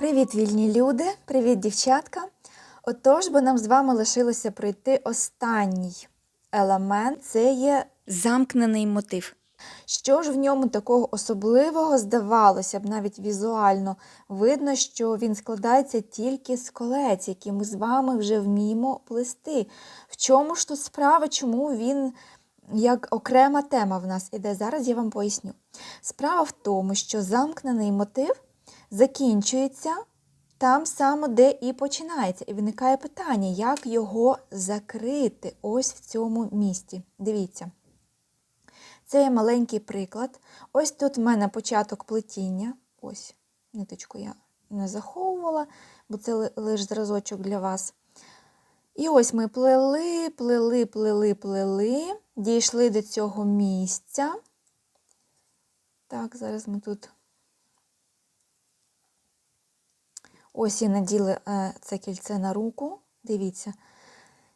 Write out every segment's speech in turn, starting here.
Привіт, вільні люди! Привіт, дівчатка! Отож, бо нам з вами лишилося пройти останній елемент це є замкнений мотив. Що ж в ньому такого особливого здавалося б, навіть візуально видно, що він складається тільки з колець, які ми з вами вже вміємо плести. В чому ж тут справа, чому він як окрема тема в нас іде? Зараз я вам поясню. Справа в тому, що замкнений мотив закінчується там саме, де і починається. І виникає питання, як його закрити ось в цьому місці. Дивіться. Це є маленький приклад. Ось тут в мене початок плетіння. Ось, ниточку я не заховувала, бо це лише зразочок для вас. І ось ми плели, плели, плели, плели, дійшли до цього місця. Так, зараз ми тут. Ось і наділи е, це кільце на руку. Дивіться.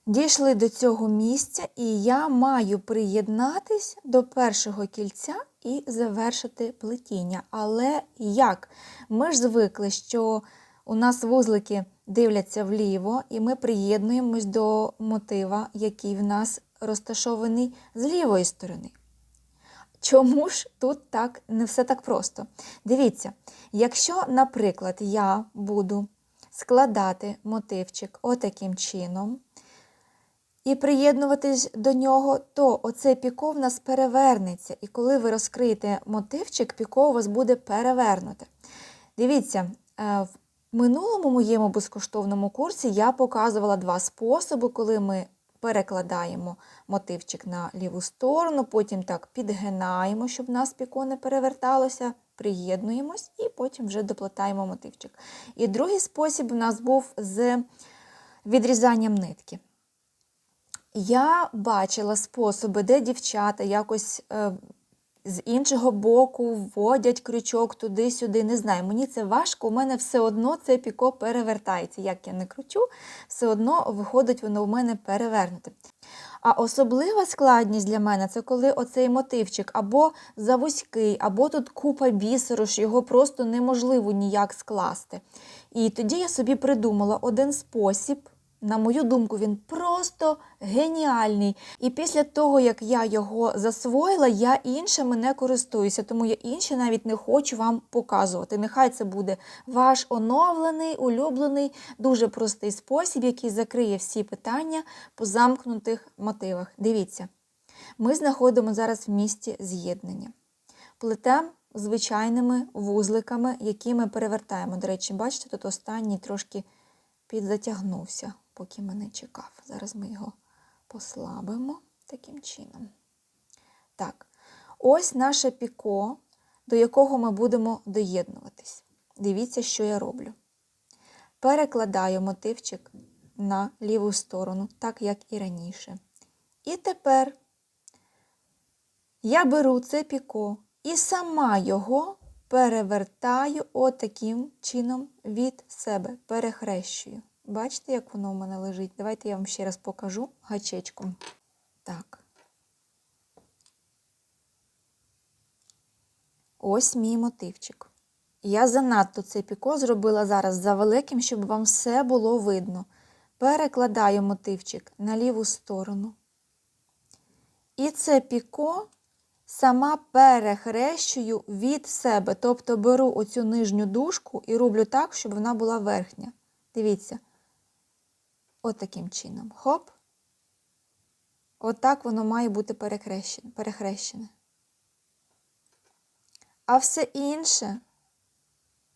Дійшли до цього місця, і я маю приєднатись до першого кільця і завершити плетіння. Але як? Ми ж звикли, що у нас вузлики дивляться вліво, і ми приєднуємось до мотива, який в нас розташований з лівої сторони. Чому ж тут так не все так просто? Дивіться, якщо, наприклад, я буду складати мотивчик отаким чином, і приєднуватись до нього, то оце піко в нас перевернеться. І коли ви розкриєте мотивчик, піко у вас буде перевернуте. Дивіться, е, в минулому моєму безкоштовному курсі я показувала два способи, коли ми перекладаємо мотивчик на ліву сторону, потім так підгинаємо, щоб в нас піко не переверталося, приєднуємось і потім вже доплетаємо мотивчик. І другий спосіб у нас був з відрізанням нитки. Я бачила способи, де дівчата якось е, з іншого боку вводять крючок туди-сюди. Не знаю, мені це важко, у мене все одно це піко перевертається. Як я не кручу, все одно виходить воно у мене перевернуте. А особлива складність для мене це коли оцей мотивчик або завузький, або тут купа бісеру, що його просто неможливо ніяк скласти. І тоді я собі придумала один спосіб. На мою думку, він просто геніальний. І після того, як я його засвоїла, я іншими не користуюся, тому я інші навіть не хочу вам показувати. Нехай це буде ваш оновлений, улюблений, дуже простий спосіб, який закриє всі питання по замкнутих мотивах. Дивіться, ми знаходимо зараз в місті з'єднання. Плетем звичайними вузликами, які ми перевертаємо. До речі, бачите, тут останній трошки підзатягнувся поки мене чекав. Зараз ми його послабимо таким чином. Так, ось наше піко, до якого ми будемо доєднуватись. Дивіться, що я роблю. Перекладаю мотивчик на ліву сторону, так як і раніше. І тепер я беру це піко і сама його перевертаю отаким чином від себе, перехрещую. Бачите, як воно у мене лежить? Давайте я вам ще раз покажу гачечком. Так. Ось мій мотивчик. Я занадто це піко зробила зараз за великим, щоб вам все було видно. Перекладаю мотивчик на ліву сторону. І це піко сама перехрещую від себе. Тобто беру оцю нижню дужку і роблю так, щоб вона була верхня. Дивіться. От таким чином. Хоп. Отак воно має бути перехрещене. А все інше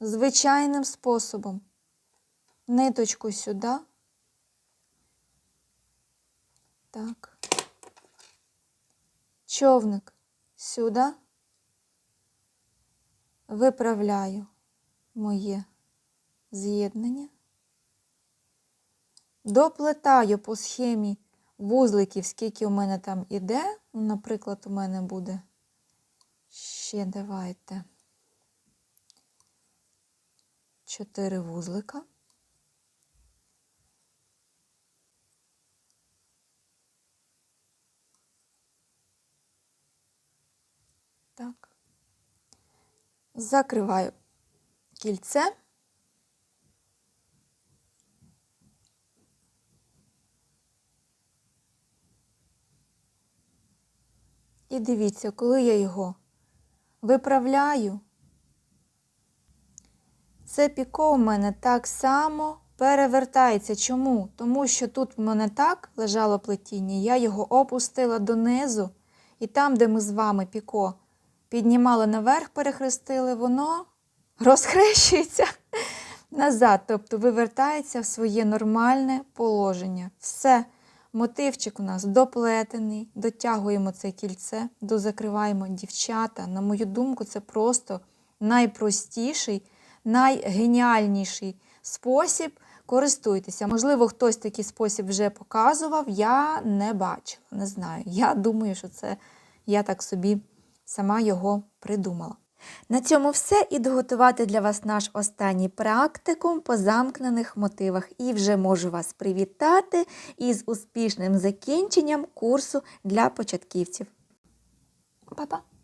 звичайним способом. Ниточку сюди. Так. Човник сюди. Виправляю моє з'єднання. Доплетаю по схемі вузликів, скільки у мене там іде. Ну, наприклад, у мене буде ще давайте 4 вузлика. Так. Закриваю кільце І дивіться, коли я його виправляю, це піко у мене так само перевертається. Чому? Тому що тут в мене так лежало плетіння, я його опустила донизу, і там, де ми з вами піко піднімали наверх, перехрестили, воно розхрещується назад, тобто вивертається в своє нормальне положення. Все. Мотивчик у нас доплетений, дотягуємо це кільце, дозакриваємо дівчата. На мою думку, це просто найпростіший, найгеніальніший спосіб. Користуйтеся. Можливо, хтось такий спосіб вже показував. Я не бачила, не знаю. Я думаю, що це я так собі сама його придумала. На цьому все і доготувати для вас наш останній практикум по замкнених мотивах. І вже можу вас привітати із успішним закінченням курсу для початківців. Па-па!